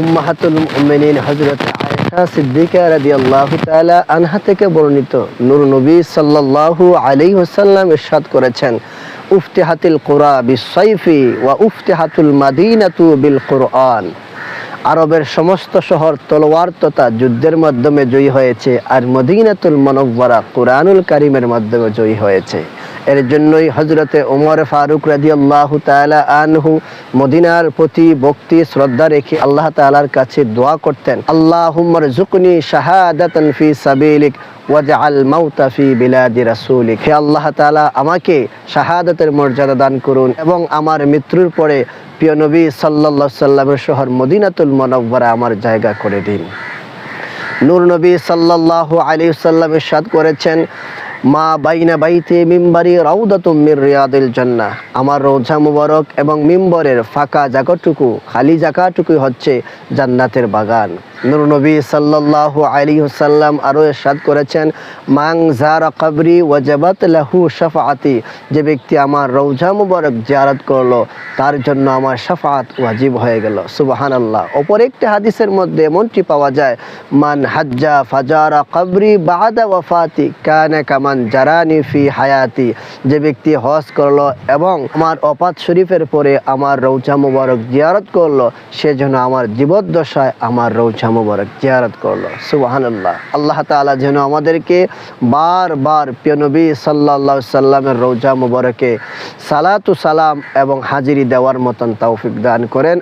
উম্মাহাতুল মুমিনিন হযরত আয়েশা সিদ্দিকা রাদিয়াল্লাহু তাআলা আনহা থেকে বর্ণিত নূর নবী সাল্লাল্লাহু আলাইহি ওয়াসাল্লাম ইরশাদ করেছেন, উফতিহাতিল কুরা বিসাইফি ওয়া উফতিহাতুল মাদিনাতু বিল কুরআন আরবের সমস্ত শহর তলোয়ার তথা যুদ্ধের মাধ্যমে জয়ী হয়েছে আর মদিনাতুল মনব্বরা কোরআনুল কারিমের মাধ্যমে জয়ী হয়েছে। এর জন্যই হজরতে ওমর ফারুক রাজি আল্লাহ তালা আনহু মদিনার প্রতি ভক্তি, শ্রদ্ধা রেখে আল্লাহ তালার কাছে দোয়া করতেন। আল্লাহ হুম্মর জুকনি শাহাদাতান ফি সাবিলিক ওয়াজআল মাউতা আল্লাহ তাআলা, আমাকে শাহাদাতের মর্যাদা দান করুন এবং আমার মৃত্যুর পরে প্রিয় নবী সাল্লাল্লাহু সাল্লামের শহর মদিনাতুল মুনাওয়ারা আমার জায়গা করে দিন। নূর নবী সাল্লাল্লাহু আলাইহি সাল্লাম ইরশাদ করেছেন মা বাইনা বাইতে মিম্বারি রাউদাতুম মির রিয়াদিল জান্নাহ। আমার রোজা মুবারক এবং মিম্বরের ফাঁকা জায়গাটুকু খালি জায়গাটুকুই হচ্ছে জান্নাতের বাগান। নবী সাল্লাল্লাহু আলাইহি সাল্লাম আরও ইরশাদ করেছেন মাং জারা কবরি ওয়াজাবাত লাহু শাফাআতি যে ব্যক্তি আমার রৌজা মুবারক জিয়ারত করল, তার জন্য আমার শাফাআত ওয়াজিব হয়ে গেল। সুবাহান আল্লাহ অপর একটি হাদিসের মধ্যে এমনটি পাওয়া যায়, মান হাজ্জা ফাজারা কবরি বাদা ওয়াফাতি কানে কামান জারানি ফি হায়াতি যে ব্যক্তি হজ করল এবং আমার অপাত শরীফের পরে আমার রৌজা মুবারক জিয়ারত করল, সে যেন আমার জীবদ্দশায় আমার রৌজা মুবারক জিয়ারত করল। সুবহানাল্লাহ। আল্লাহ তালা যেন আমাদেরকে বারবার প্রিয় সাল্লা সাল্লামের রৌজা মোবারকে সালাতু সালাম এবং হাজিরি দেওয়ার মতন তৌফিক দান করেন।